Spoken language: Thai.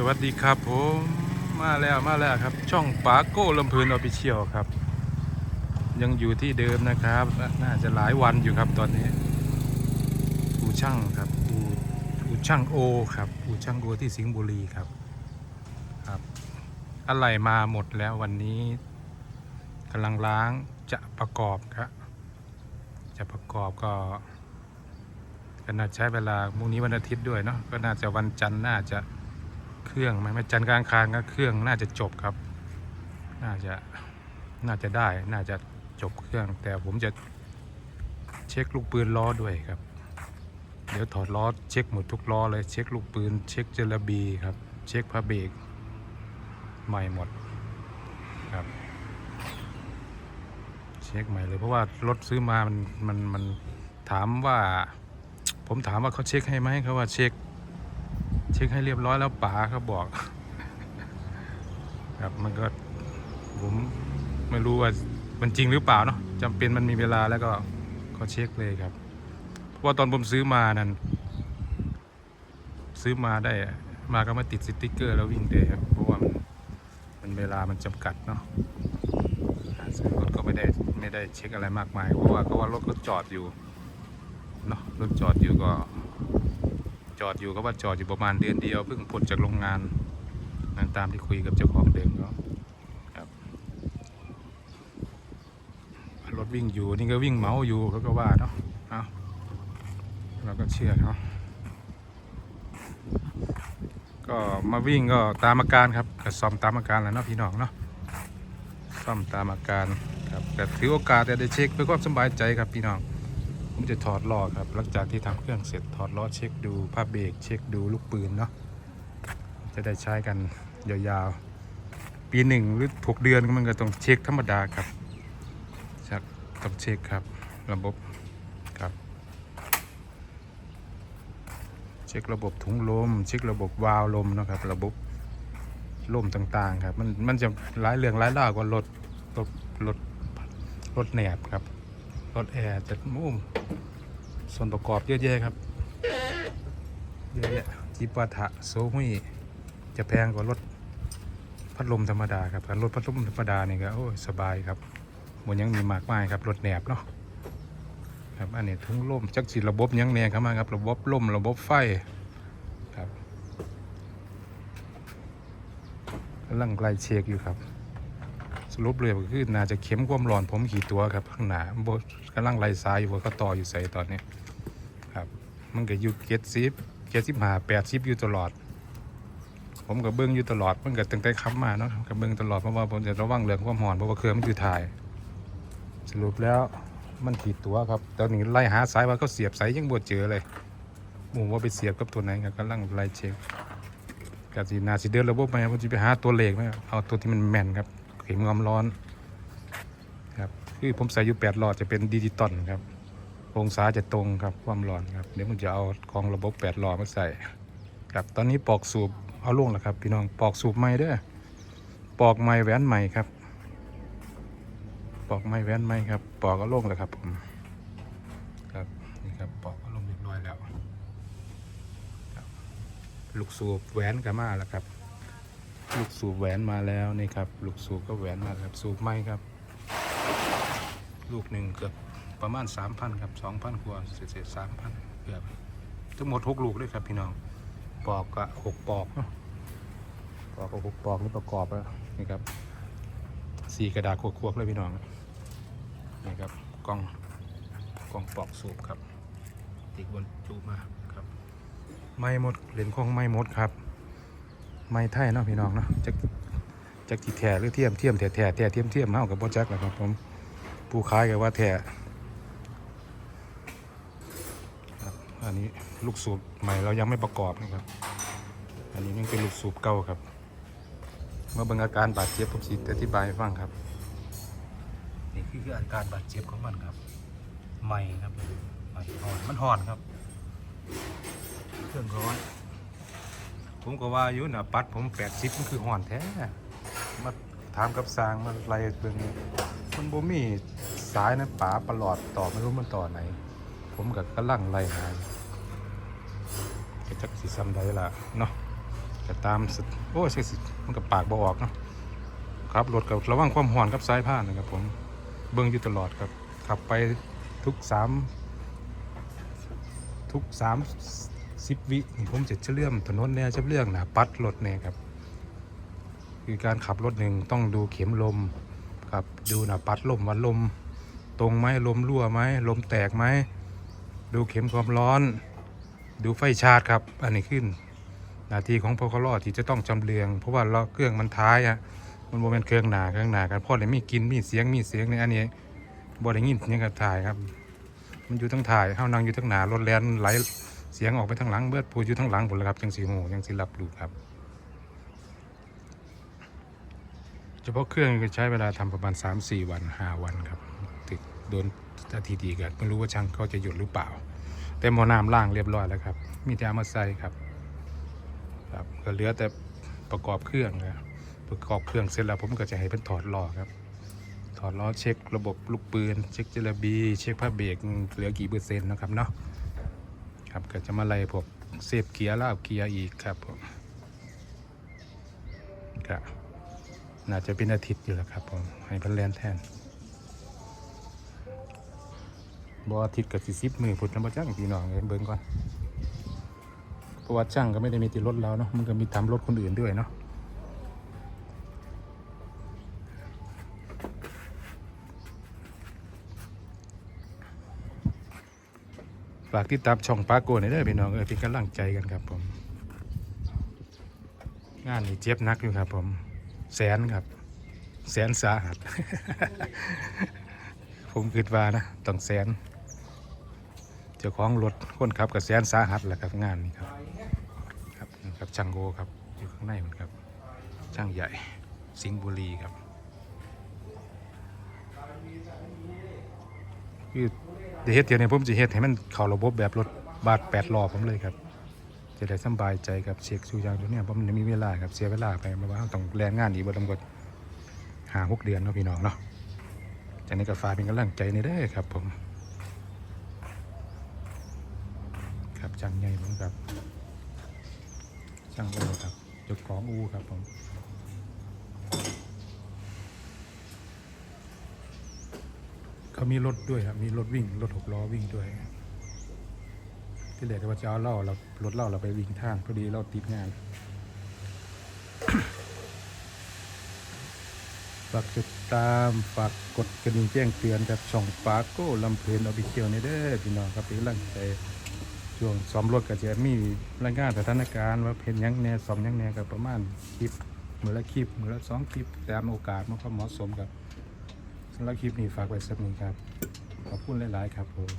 สวัสดีครับผมมาแล้วมาแล้วครับ ช่องปาโก้ลำพลินออฟฟิเชียลครับ ยังอยู่ที่เดิมนะครับ น่าจะหลายวันอยู่ครับตอนนี้ อูช่างครับอูอูช่างโอครับอูช่างโอที่สิงห์บุรีครับครับอะไรมาหมดแล้ววันนี้กำลังล้างจะประกอบครับจะประกอบก็ก็น่าใช้เวลาพรุ่งนี้วันอาทิตย์ด้วยเนาะก็น่าจะวันจันทร์น่าจะ เครื่องไหมไม่จันทร์กลางคารก็เครื่องน่าจะจบครับ น่าจะน่าจะได้น่าจะจบเครื่อง แต่ผมจะเช็คลูกปืนล้อด้วยครับ เดี๋ยวถอดล้อเช็คหมดทุกล้อเลยเช็คลูกปืน เช็คเจลบีครับ เช็คพาเบรกใหม่หมดครับ เช็คใหม่เลยเพราะว่ารถซื้อมามันมันมันถามว่า ผมถามว่าเขาเช็คให้ไหมเขาว่าเช็ค ช็คให้เรียบร้อยแล้วป๋าเขาบอก ครับมันก็ผมไม่รู้ว่ามันจริงหรือเปล่าเนาะจำเป็นมันมีเวลาแล้วก็ก็เช็คเลยครับ เพราะว่าตอนผมซื้อมานั้น ซื้อมาได้มาก็มาติดสติ๊กเกอร์แล้ววิ่งเลยครับเพราะว่ามันมันเวลามันจำกัดเนาะซื้อรถก็ไม่ได้ไม่ได้เช็คอะไรมากมาย เพราะว่าก็ว่ารถก็จอดอยู่เนาะรถจอดอยู่ก็ จอดอยู่ก็ว่าจอดอยู่ประมาณเดือนเดียวเพิ่งพ้นจากโรงงานนั่นตามที่คุยกับเจ้าของเดิมเขาครับรถวิ่งอยู่นี่ก็วิ่งเมาอยู่เขาก็ว่าเนาะเอาเราก็เชื่อเขาะก็มาวิ่งก็ตามอาการครับก็ซ่อมตามอาการแหล้วเนาะพี่น้องเนาะซ่อมตามอาการครับแต่ถือโอกาสแต่ได้เช็คเพื่อความสบายใจครับพี่น้อง ผมจะถอดล้อครับ หลังจากที่ทำเครื่องเสร็จถอดล้อเช็คดูผ้าเบรกเช็คดูลูกปืนเนาะจะได้ใช้กันยาวๆ ปีหนึ่งหรือหกเดือนมันก็ต้องเช็คธรรมดาครับชักต้องเช็คครับ ระบบครับ เช็คระบบถุงลม เช็คระบบวาล์วลมนะครับ ระบบลมต่างๆครับ มันมันจะหลายเรื่องหลายรากว่ารถรถรถรถแหนบครับ รถแอร์จะมุ่มส่วนประกอบเยอะแยะครับ เยอะแยะจิปาถะโซหุยจะแพงกว่ารถพัดลมธรรมดาครับรถพัดลมธรรมดานี่ก็โอ้ยสบายครับหมดยังมีมากมายครับรถแหนบเนาะครับอันนี้ทุ่งล่มจักสิระบบยังแน่ครับมาครับระบบล่มระบบไฟครับกำลังไล่เช็คอยู่ครับ รุปเลยก็คือน่าจะเข็มความร้อนผมขี่ตัวครับข้างหน้าบกำลังไล่สายอยู่ว่าก็ต่ออยู่ใส่ตอนนี้ครับ มันก็อยู่เจ็ดสิบเจ็ดสิบห้าแปดสิบอยู่ตลอด ผมก็เบิ้งอยู่ตลอดมันก็ตั้งแต่ค้ำมาเนาะก็เบิ้งตลอดเพราะว่าผมจะระวังเรื่องความร้อนเพราะว่าเครื่องมันอยู่ถ่าย สรุปแล้วมันขีดตัวครับตอนนี้ไล่หาสายว่าเขาเสียบสายยังบวเจอเลยหมูว่าไปเสียบกับตัวไหนครับกำลังไล่เช็คกับสีนาสีเดินระบบไปผมจะไปหาตัวเลขไหมเอาตัวที่มันแม่นครับ เข็มความร้อนครับคือผมใส่อยู่แปดหลอดจะเป็นดิจิตอลครับ องศาจะตรงครับความร้อนครับเดี๋ยวผมจะเอาของระบบแปดหลอดมาใส่ครับตอนนี้ปอกสูบเอาลงแล้วครับ พี่น้องปอกสูบใหม่เด้อปอกใหม่แหวนใหม่ครับ ปอกใหม่แหวนใหม่ครับ ปอกเอาลงแล้วครับผมครับนี่ครับปอกเอาลงเรียบร้อยแล้วลูกสูบแหวนก็มาแล้วครับ ลูกสูบแหวนมาแล้วนี่ครับ ลูกสูบก็แหวนมาแล้วครับ สูบไม่ครับ ลูกหนึ่งเกือบประมาณสามพันครับสองพันกว่าเศษสามพันเกือบทั้งหมดหกลูกด้วยครับพี่น้อง ปอกก็หกปอกเนาะปอกก็หกปอกนี่ประกอบแล้วนี่ครับสี่กระดาษควกๆเลยพี่น้องนี่ครับกล้องกล้องปอกสูบครับติดบนจูมาครับ ไม่หมดเหรียญคงไม่หมดครับ ไม่ไทยเนาะพี่น้องเนาะจักจักที่แท้หรือเทียมเทียมแท้แท้แท้เทียมเทียมเมากับบ่จักแหละครับผมผู้ขายก็ว่าแท้ครับอันนี้ลูกสูบใหม่เรายังไม่ประกอบนะครับ อันนี้ยังเป็นลูกสูบเก่าครับ เมื่อบิ่งอาการบาดเจ็บผมสิอธิบายให้ฟังครับ นี่คืออาการบาดเจ็บของมันครับใหม่ครับใหม่ห่อนมันห่อนครับ เครื่องร้อน ผมก็ว่าอยู่นะปัดผมแปดสิบมันคือห่อนแท้ มาถามกับสร้างมาไล่เบิ่งมันบ่มีสายนะป๋าประหลอดต่อไม่รู้มันต่อไหน ผมกับกำลังไล่หาอยู่ก็จักสิซ้ำได้ละเนาะก็ตามสโอ้ยสิมันก็ปากบ่ออกเนาะครับรถกับระวังความห่อนกับสายพานนะครับผมเบิ่งอยู่ตลอดครับขับไปทุกสามทุกสาม สิบวิผมจะเชื่อมถนนเนี่ยจะเรื่องหนาปัดรถเนี่ยครับ คือการขับรถหนึ่งต้องดูเข็มลมครับดูหนาปัดลมว่าลม ตรงไหมลมรั่วไหมลมแตกไหมดูเข็มความร้อน ดูไฟชาร์จครับ อันนี้ขึ้นนาทีของพคลอที่จะต้องจำเรียง เพราะว่าเราเครื่องมันท้ายอะมันโมเป็นเครื่องหนาเครื่องหนากันพราะเลยมีกินมีเสียงมีเสียงในอันนี้บอได้ยินยังกับถ่ายครับ มันอยู่ทั้งถ่ายเฮานั่งอยู่ทั้งหนารถแลนไหล สียงออกไปทางหลังเบิดพูดอยู่ทั้งหลังหมดแล้วครับจังสีหูจังสีรับดูครับเฉพาะเครื่องก็ใช้เวลาทำประมาณ 3-4 วัน 5 วันครับถึงโดนอาทิตย์ดีกันไม่รู้ว่าช่างเขาจะหยุดหรือเปล่า แต่หมอน้ำล่างเรียบร้อยแล้วครับ มีแต่มาใส่ครับครับก็เหลือแต่ประกอบเครื่องนะประกอบเครื่องเสร็จแล้วผมก็จะให้เป็นถอดล้อครับถอดล้อเช็คระบบลูกปืน เช็คเจลบี เช็คผ้าเบรกเหลือกี่เปอร์เซ็นต์นะครับเนาะ ครับก็จะมาไล่พวกเซฟเกียร์ลาบเกียร์อีกครับผมก็น่าจะเป็นอาทิตย์อยู่แล้วครับผมให้พันแลนแทนบออาทิตย์กับสิสิบมือผุดน้ำจ้างพี่น้องเลยเบิ่งก่อนเพราะว่าจ้างก็ไม่ได้มีติรถเราเนาะมันก็มีทำรถคนอื่นด้วยเนาะ ฝากติดตามช่องปาโกน่อยเด้อพี่น้องเออเป็นกำลังใจกันครับผม งานนี้เจ็บนักอยู่ครับ ผม แสนครับ แสนสาหัส ผมคิดว่านะต้องแสนเจ้าของรถคนขับกับแสนสาหัสแหละครับงานนี้ครับ ครับครับช่างโกครับอยู่ข้างในมันครับช่างใหญ่สิงห์บุรีครับคือ เดี๋ยวเฮ็ดเดี๋ยวนี้ผมจะเฮ็ดให้มันเข้าระบบแบบรถบาดแปดล้อผมเลยครับ จะได้สบายใจกับเช็คชูยางตัวเนี้ยเพราะมันไม่มีเวลาครับเสียเวลาไปเพราะว่าต้องแรงงานอีกบ่ต้องกดหาหกเดือนเนาะพี่น้องเนาะจากนี้ก็ฝากเป็นกำลังใจในเด้ครับผม ครับจังใหญ่ผมครับช่างโอครับจ้าของอูครับผมเขา มีรถด้วยครับมีรถวิ่งรถหกล้อวิ่งด้วย ที่เหลือก็ว่าจะเอาเล่าเรารถเล่าเราไปวิ่งทางพอดีเราติดงานฝากติดตามฝากกดกระดิ่งแจ้งเตือนกับช่องปาโก้ลำเพลินออฟฟิเชียลนี่เด้อพี่น้องครับเป็นกำลังใจช่วงซ้อมรถก็จมีรายงานสถานการณ์ว่าเพนยังแน่ซ้อมยังแน่กับประมาณคลิปมือละคลิปมือละสองคลิปตามโอกาสมันก็เหมาะสมครับ สำหรับคลิปนี้ฝากไว้สักหนึ่งครับ ขอบคุณหลาย ๆ ครับผม